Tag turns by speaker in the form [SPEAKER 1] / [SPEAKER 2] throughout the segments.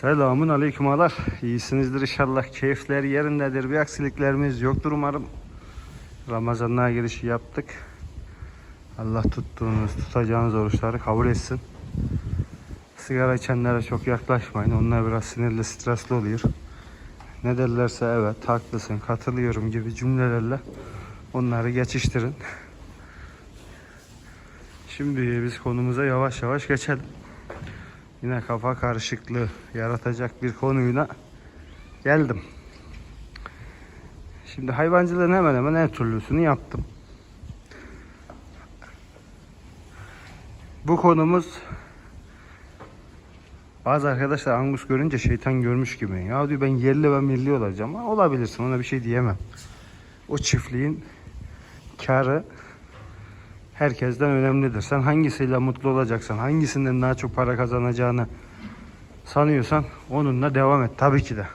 [SPEAKER 1] Selamun aleyküm ağalar. İyisinizdir inşallah. Keyifler yerindedir. Bir aksiliklerimiz yoktur umarım. Ramazanlığa girişi yaptık. Allah tuttuğunuz, tutacağınız oruçları kabul etsin. Sigara içenlere çok yaklaşmayın. Onlar biraz sinirli, stresli oluyor. Ne derlerse evet, haklısın, katılıyorum gibi cümlelerle onları geçiştirin. Şimdi biz konumuza yavaş yavaş geçelim. Yine kafa karışıklığı yaratacak bir konuyla geldim. Şimdi hayvancılığın hemen hemen her türlüsünü yaptım. Bu konumuz bazı arkadaşlar Angus görünce şeytan görmüş gibi. Ya diyor ben yerli ve milli olacağım. Olabilirsin ona bir şey diyemem. O çiftliğin karı herkesten önemlidir. Sen hangisiyle mutlu olacaksan, hangisinden daha çok para kazanacağını sanıyorsan onunla devam et tabii ki de.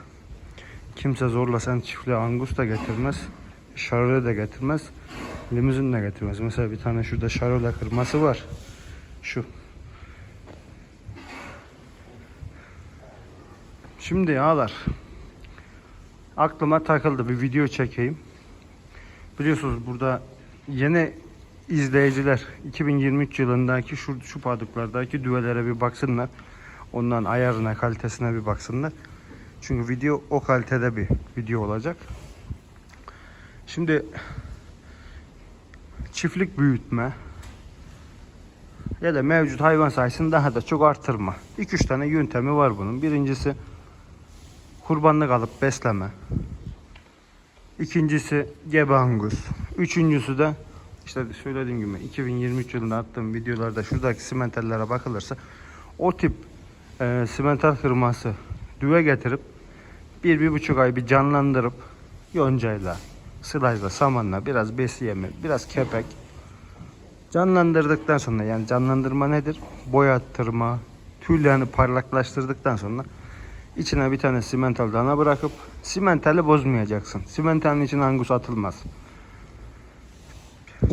[SPEAKER 1] Kimse zorla sen çiftliğe angus da getirmez, şarole de getirmez, limuzin de getirmez. Mesela bir tane şurada şarole kırması var. Şu. Şimdi ağlar. Aklıma takıldı bir video çekeyim. Biliyorsunuz burada yeni izleyiciler 2023 yılındaki şu, şu paduklardaki düvelere bir baksınlar. Ondan ayarına, kalitesine bir baksınlar. Çünkü video o kalitede bir video olacak. Şimdi çiftlik büyütme ya da mevcut hayvan sayısını daha da çok artırma. 2-3 tane yöntemi var bunun. Birincisi kurbanlık alıp besleme. İkincisi gebe angus. Üçüncüsü de işte söylediğim gibi 2023 yılında attığım videolarda şuradaki simentallere bakılırsa o tip e, simental kırması düve getirip bir, bir buçuk ay bir canlandırıp yoncayla, sılajla, samanla, biraz besiyemi, biraz kepek canlandırdıktan sonra yani canlandırma nedir? Boyattırma, tüylerini parlaklaştırdıktan sonra içine bir tane simental dana bırakıp simentali bozmayacaksın. Simentalin içine angus atılmaz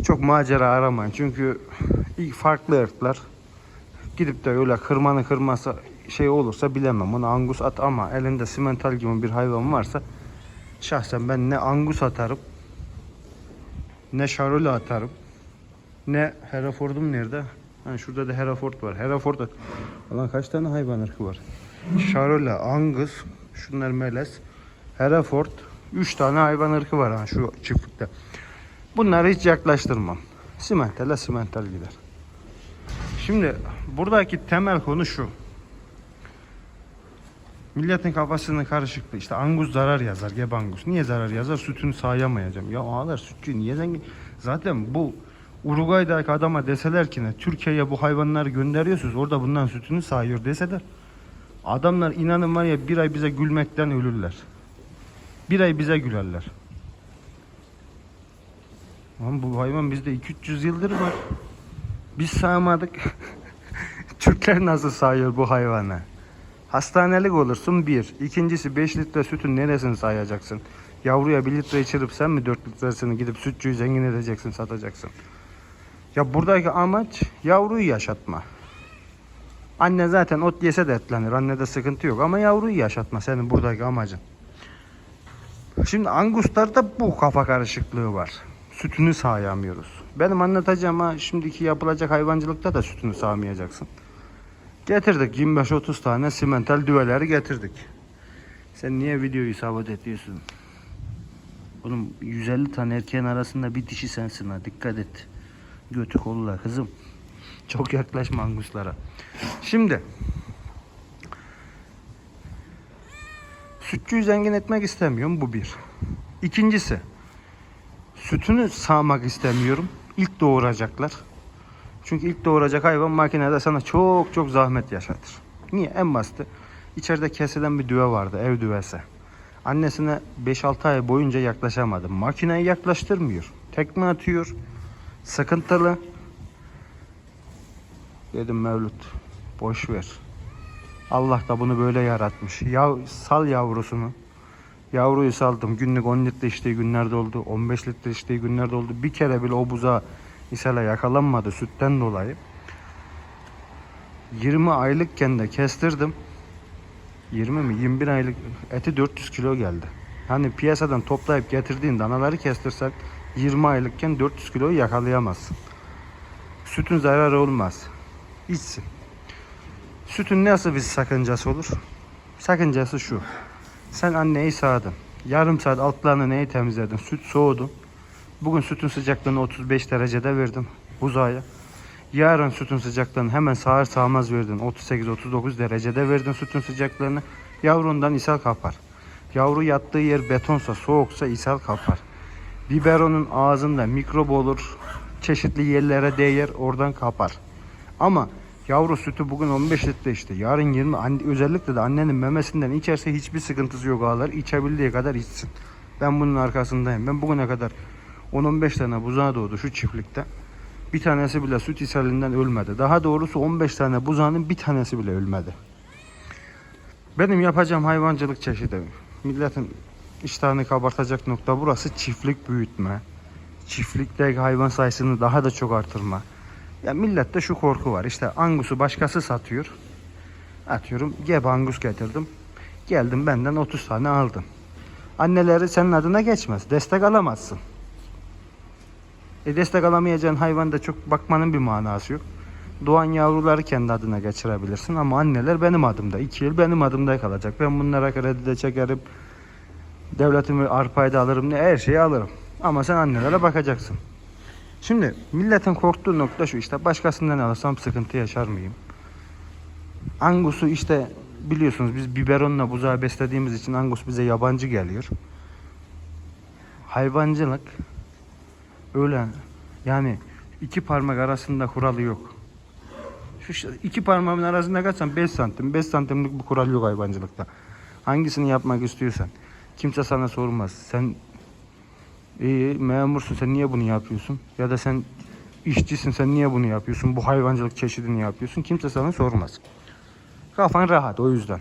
[SPEAKER 1] çok macera aramayın. Çünkü ilk farklı ırklar gidip de öyle kırmanı kırmasa şey olursa bilemem. Onu angus at ama elinde simental gibi bir hayvan varsa şahsen ben ne angus atarım ne şarole atarım ne Hereford'um nerede? Ha, şurada da Hereford var. Hereford at. Ulan kaç tane hayvan ırkı var? Şarole, Angus, şunlar melez, Hereford. 3 tane hayvan ırkı var ha şu çiftlikte. Bunları hiç yaklaştırmam. Simentale simental gider. Şimdi buradaki temel konu şu. Milletin kafasının karışıklığı işte angus zarar yazar gebe angus. Niye zarar yazar? Sütünü sağayamayacağım. Ya ağlar sütçü niye zengin? Zaten bu Uruguay'daki adama deseler ki ne Türkiye'ye bu hayvanları gönderiyorsunuz orada bundan sütünü sağıyor deseler. Adamlar inanın var ya bir ay bize gülmekten ölürler. Bir ay bize gülerler. Lan bu hayvan bizde 200 yıldır var. Biz sağmadık. Türkler nasıl sağıyor bu hayvanı? Hastanelik olursun bir. İkincisi 5 litre sütün neresini sayacaksın? Yavruya 1 litre içirip sen mi 4 litresini gidip sütçüyü zengin edeceksin satacaksın? Ya buradaki amaç yavruyu yaşatma. Anne zaten ot yese de etlenir. Annede sıkıntı yok ama yavruyu yaşatma senin buradaki amacın. Şimdi anguslarda bu kafa karışıklığı var sütünü sağayamıyoruz. Benim anlatacağım ha şimdiki yapılacak hayvancılıkta da sütünü sağmayacaksın. Getirdik 25-30 tane simental düveleri getirdik. Sen niye videoyu sabit ediyorsun? Oğlum 150 tane erkeğin arasında bir dişi sensin ha dikkat et. Götü kolla kızım. Çok yaklaşma anguslara. Şimdi sütçüyü zengin etmek istemiyorum bu bir. İkincisi sütünü sağmak istemiyorum. İlk doğuracaklar. Çünkü ilk doğuracak hayvan makinede sana çok çok zahmet yaşatır. Niye? En basiti içeride kesilen bir düve vardı ev düvesi. Annesine 5-6 ay boyunca yaklaşamadı. Makineyi yaklaştırmıyor. Tekme atıyor. Sıkıntılı. Dedim Mevlüt boş ver. Allah da bunu böyle yaratmış. Ya, sal yavrusunu. Yavruyu saldım. Günlük 10 litre içtiği günlerde oldu. 15 litre içtiği günlerde oldu. Bir kere bile o buza ishale yakalanmadı sütten dolayı. 20 aylıkken de kestirdim. 20 mi 21 aylık eti 400 kilo geldi. Hani piyasadan toplayıp getirdiğin danaları kestirsen 20 aylıkken 400 kiloyu yakalayamazsın. Sütün zararı olmaz. İçsin. Sütün nasıl bir sakıncası olur? Sakıncası şu. Sen anneyi sağdın. Yarım saat altlarını neyi temizledin? Süt soğudu. Bugün sütün sıcaklığını 35 derecede verdim buzağa. Yarın sütün sıcaklığını hemen sağır sağmaz verdin. 38-39 derecede verdin sütün sıcaklığını. Yavrundan ishal kapar. Yavru yattığı yer betonsa, soğuksa ishal kapar. Biberonun ağzında mikrop olur. Çeşitli yerlere değer oradan kapar. Ama yavru sütü bugün 15 litre işte. Yarın 20. Anne- özellikle de annenin memesinden içerse hiçbir sıkıntısı yok ağlar. İçebildiği kadar içsin. Ben bunun arkasındayım. Ben bugüne kadar 10-15 tane buzağı doğdu şu çiftlikte. Bir tanesi bile süt ishalinden ölmedi. Daha doğrusu 15 tane buzağının bir tanesi bile ölmedi. Benim yapacağım hayvancılık çeşidi. Milletin iştahını kabartacak nokta burası çiftlik büyütme. Çiftlikteki hayvan sayısını daha da çok artırma. Ya millette şu korku var. İşte angusu başkası satıyor. Atıyorum gebe angus getirdim. Geldim benden 30 tane aldım. Anneleri senin adına geçmez. Destek alamazsın. E destek alamayacağın hayvanda çok bakmanın bir manası yok. Doğan yavruları kendi adına geçirebilirsin ama anneler benim adımda. 2 yıl benim adımda kalacak. Ben bunlara kredi de çekerim. Devletimi arpayı da alırım. Ne her şeyi alırım. Ama sen annelere bakacaksın. Şimdi milletin korktuğu nokta şu işte başkasından alırsam sıkıntı yaşar mıyım? Angus'u işte biliyorsunuz biz biberonla buzağı beslediğimiz için Angus bize yabancı geliyor. Hayvancılık öyle yani iki parmak arasında kuralı yok. Şu iki parmağımın arasında kaçsam 5 santim. 5 santimlik bir kural yok hayvancılıkta. Hangisini yapmak istiyorsan. Kimse sana sormaz. Sen iyi memursun sen niye bunu yapıyorsun? Ya da sen işçisin sen niye bunu yapıyorsun? Bu hayvancılık çeşidini yapıyorsun. Kimse sana sormaz. Kafan rahat o yüzden.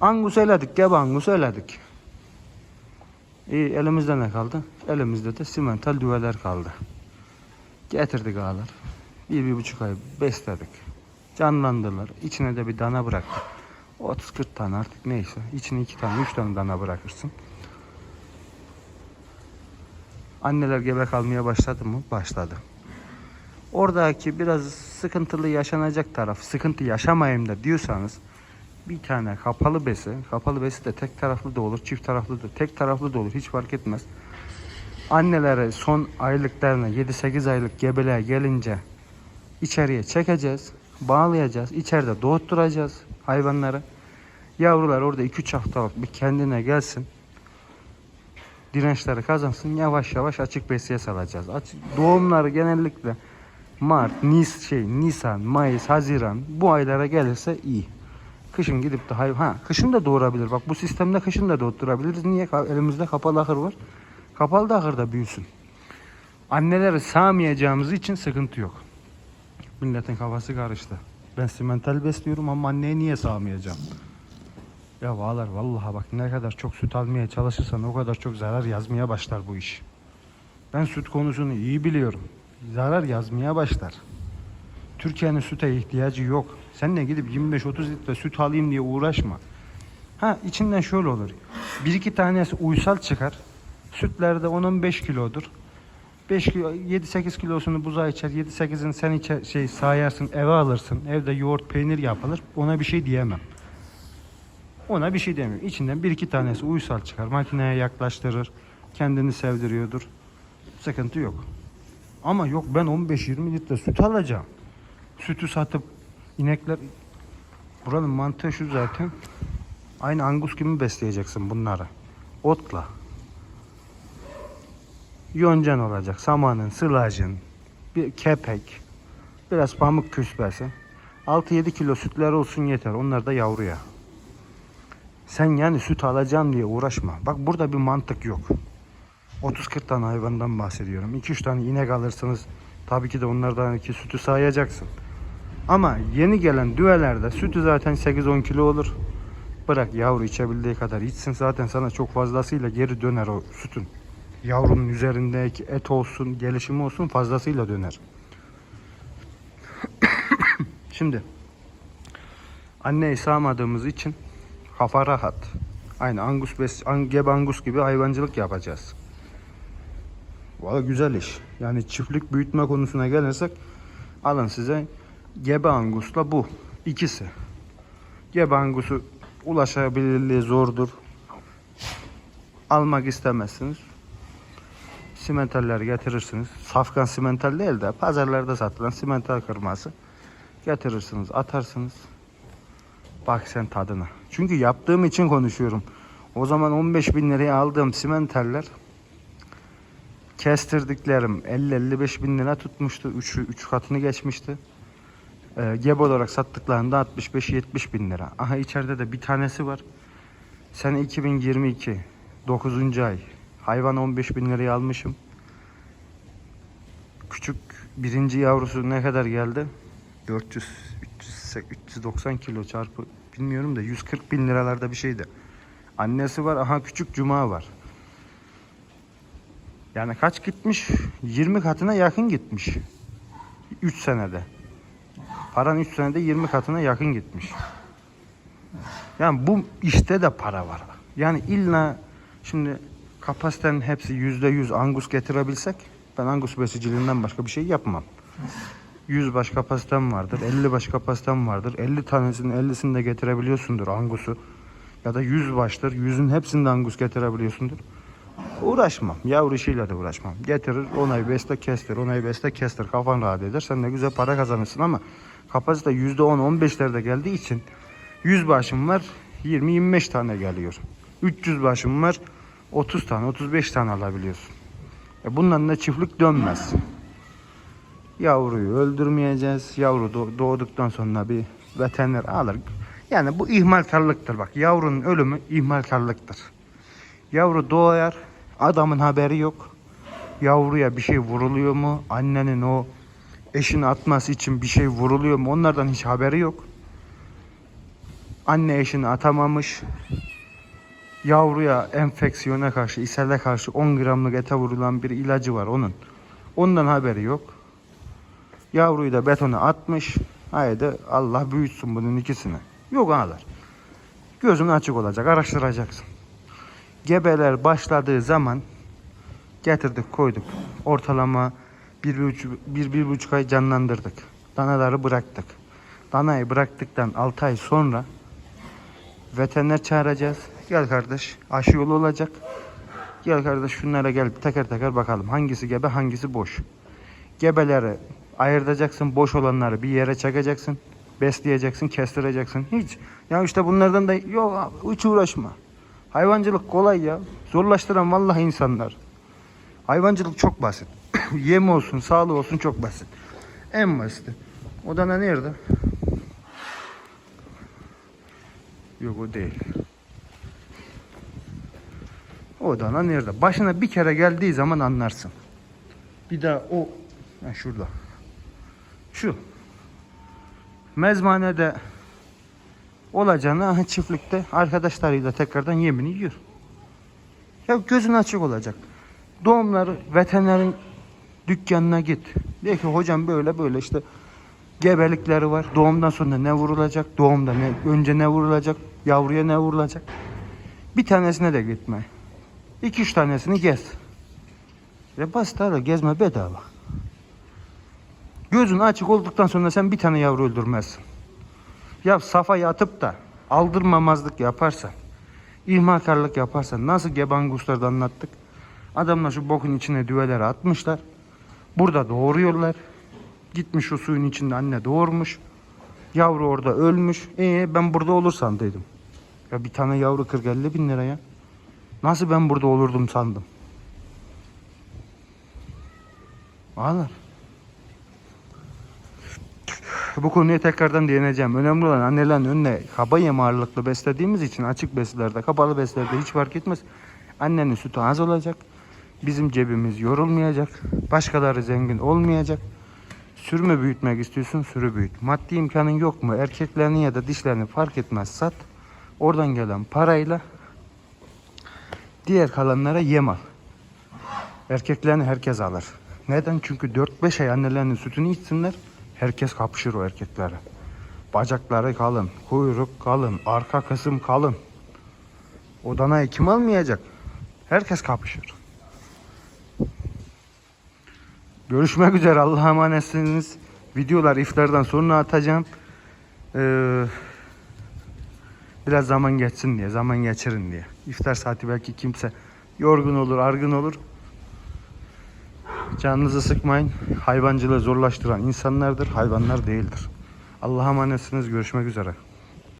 [SPEAKER 1] Angus eledik, gebe angus eledik. İyi elimizde ne kaldı? Elimizde de simental düveler kaldı. Getirdik ağlar. Bir, bir buçuk ay besledik. Canlandılar. İçine de bir dana bıraktık. 30-40 tane artık neyse. İçine iki tane, üç tane dana bırakırsın. Anneler gebe kalmaya başladı mı? Başladı. Oradaki biraz sıkıntılı yaşanacak taraf, sıkıntı yaşamayayım da diyorsanız bir tane kapalı besi, kapalı besi de tek taraflı da olur, çift taraflı da, tek taraflı da olur, hiç fark etmez. Annelere son aylıklarına 7-8 aylık gebeliğe gelince içeriye çekeceğiz, bağlayacağız, içeride doğutturacağız hayvanları. Yavrular orada 2-3 haftalık bir kendine gelsin. Dirençleri kazansın. Yavaş yavaş açık besiye salacağız. Açık, doğumları genellikle Mart, Nis şey, Nisan, Mayıs, Haziran bu aylara gelirse iyi. Kışın gidip de ha kışın da doğurabilir. Bak bu sistemde kışın da doğurabiliriz. Niye? Elimizde kapalı ahır var. Kapalı da ahırda büyüsün. Anneleri sağmayacağımız için sıkıntı yok. Milletin kafası karıştı. Ben simental besliyorum ama anneyi niye sağmayacağım? Ya bağlar vallahi bak ne kadar çok süt almaya çalışırsan o kadar çok zarar yazmaya başlar bu iş. Ben süt konusunu iyi biliyorum. Zarar yazmaya başlar. Türkiye'nin süte ihtiyacı yok. Sen de gidip 25-30 litre süt alayım diye uğraşma. Ha içinden şöyle olur. Bir iki tanesi uysal çıkar. Sütlerde 10-15 kilodur. 5 kilo 7-8 kilosunu buzağa içer. 7-8'ini sen içer, şey sayarsın, eve alırsın. Evde yoğurt, peynir yapılır. Ona bir şey diyemem. Ona bir şey demiyorum. İçinden bir iki tanesi uysal çıkar. Makineye yaklaştırır. Kendini sevdiriyordur. Sıkıntı yok. Ama yok ben 15-20 litre süt alacağım. Sütü satıp inekler buranın mantığı şu zaten. Aynı angus gibi besleyeceksin bunları. Otla. Yoncan olacak. Samanın, sılajın, bir kepek, biraz pamuk küspesi. 6-7 kilo sütleri olsun yeter. Onlar da yavruya. Sen yani süt alacağım diye uğraşma. Bak burada bir mantık yok. 30-40 tane hayvandan bahsediyorum. 2-3 tane inek alırsanız tabii ki de onlardan iki sütü sayacaksın. Ama yeni gelen düvelerde sütü zaten 8-10 kilo olur. Bırak yavru içebildiği kadar içsin zaten sana çok fazlasıyla geri döner o sütün. Yavrunun üzerindeki et olsun, gelişimi olsun fazlasıyla döner. Şimdi anneyi sağmadığımız için Kafa rahat. Aynı angus bes, an, gebe angus gibi hayvancılık yapacağız. Valla güzel iş. Yani çiftlik büyütme konusuna gelirsek alın size gebe angusla bu. ikisi. Gebe angusu ulaşabilirliği zordur. Almak istemezsiniz. Simentaller getirirsiniz. Safkan simental değil de pazarlarda satılan simental kırması getirirsiniz, atarsınız. Bak sen tadına. Çünkü yaptığım için konuşuyorum. O zaman 15 bin liraya aldığım simentaller kestirdiklerim 50-55 bin lira tutmuştu. 3, 3 katını geçmişti. Ee, gebe olarak sattıklarında 65-70 bin lira. Aha içeride de bir tanesi var. Sene 2022 9. ay. Hayvan 15 bin liraya almışım. Küçük birinci yavrusu ne kadar geldi? 400 300, 390 kilo çarpı bilmiyorum da 140 bin liralarda bir şeydi. Annesi var aha küçük cuma var. Yani kaç gitmiş? 20 katına yakın gitmiş. 3 senede. Paran 3 senede 20 katına yakın gitmiş. Yani bu işte de para var. Yani illa şimdi kapasitenin hepsi %100 angus getirebilsek ben angus besiciliğinden başka bir şey yapmam. 100 baş kapasitem vardır, 50 baş kapasitem vardır. 50 tanesinin 50'sini de getirebiliyorsundur angusu. Ya da 100 baştır, 100'ün hepsini de angus getirebiliyorsundur. Uğraşmam, yavru işiyle de uğraşmam. Getirir, onayı besle kestir, onayı besle kestir. Kafan rahat eder, sen de güzel para kazanırsın ama kapasite %10-15'lerde geldiği için 100 başım var, 20-25 tane geliyor. 300 başım var, 30 tane, 35 tane alabiliyorsun. E bundan da çiftlik dönmez. Yavruyu öldürmeyeceğiz. Yavru doğ- doğduktan sonra bir veteriner alır. Yani bu ihmalkarlıktır bak. Yavrunun ölümü ihmalkarlıktır. Yavru doğar, adamın haberi yok. Yavruya bir şey vuruluyor mu? Annenin o eşini atması için bir şey vuruluyor mu? Onlardan hiç haberi yok. Anne eşini atamamış. Yavruya enfeksiyona karşı, ishale karşı 10 gramlık ete vurulan bir ilacı var onun. Ondan haberi yok. Yavruyu da betona atmış. Haydi Allah büyütsün bunun ikisini. Yok ağlar. Gözün açık olacak, araştıracaksın. Gebeler başladığı zaman getirdik koyduk. Ortalama bir, bir, buçuk, bir, bir buçuk ay canlandırdık. Danaları bıraktık. Danayı bıraktıktan 6 ay sonra veteriner çağıracağız. Gel kardeş aşı yolu olacak. Gel kardeş şunlara gel teker teker bakalım. Hangisi gebe hangisi boş. Gebeleri ayırtacaksın. Boş olanları bir yere çakacaksın. Besleyeceksin, kestireceksin. Hiç. Ya işte bunlardan da yok hiç uğraşma. Hayvancılık kolay ya. Zorlaştıran vallahi insanlar. Hayvancılık çok basit. Yem olsun, sağlığı olsun çok basit. En basiti. O dana nerede? Yok o değil. O dana nerede? Başına bir kere geldiği zaman anlarsın. Bir daha o ha şurada. Şu. Mezmanede olacağını çiftlikte arkadaşlarıyla tekrardan yemini yiyor. Ya gözün açık olacak. Doğumları veterinerin dükkanına git. De ki hocam böyle böyle işte gebelikleri var. Doğumdan sonra ne vurulacak? Doğumda ne önce ne vurulacak? Yavruya ne vurulacak? Bir tanesine de gitme. İki üç tanesini gez. Ve basit gezme bedava. Gözün açık olduktan sonra sen bir tane yavru öldürmezsin. Ya safayı atıp da aldırmamazlık yaparsan, ihmalkarlık yaparsan nasıl gebanguslarda anlattık. Adamlar şu bokun içine düveleri atmışlar. Burada doğuruyorlar. Gitmiş o suyun içinde anne doğurmuş. Yavru orada ölmüş. Ee ben burada olursam dedim. Ya bir tane yavru 40-50 bin lira ya. Nasıl ben burada olurdum sandım. Ağlar. Bu konuya tekrardan değineceğim. Önemli olan annelerin önüne kaba yem beslediğimiz için açık beslerde, kapalı beslerde hiç fark etmez. Annenin sütü az olacak. Bizim cebimiz yorulmayacak. Başkaları zengin olmayacak. Sürme büyütmek istiyorsun, sürü büyüt. Maddi imkanın yok mu? Erkeklerini ya da dişlerini fark etmez sat. Oradan gelen parayla diğer kalanlara yem al. Erkeklerini herkes alır. Neden? Çünkü 4-5 ay annelerinin sütünü içsinler. Herkes kapışır o erkeklere. Bacakları kalın, kuyruk kalın, arka kısım kalın. O danayı kim almayacak? Herkes kapışır. Görüşmek üzere. Allah'a emanetsiniz. Videolar iftardan sonra atacağım. Ee, biraz zaman geçsin diye, zaman geçirin diye. İftar saati belki kimse yorgun olur, argın olur. Canınızı sıkmayın. Hayvancılığı zorlaştıran insanlardır, hayvanlar değildir. Allah'a emanetsiniz. Görüşmek üzere.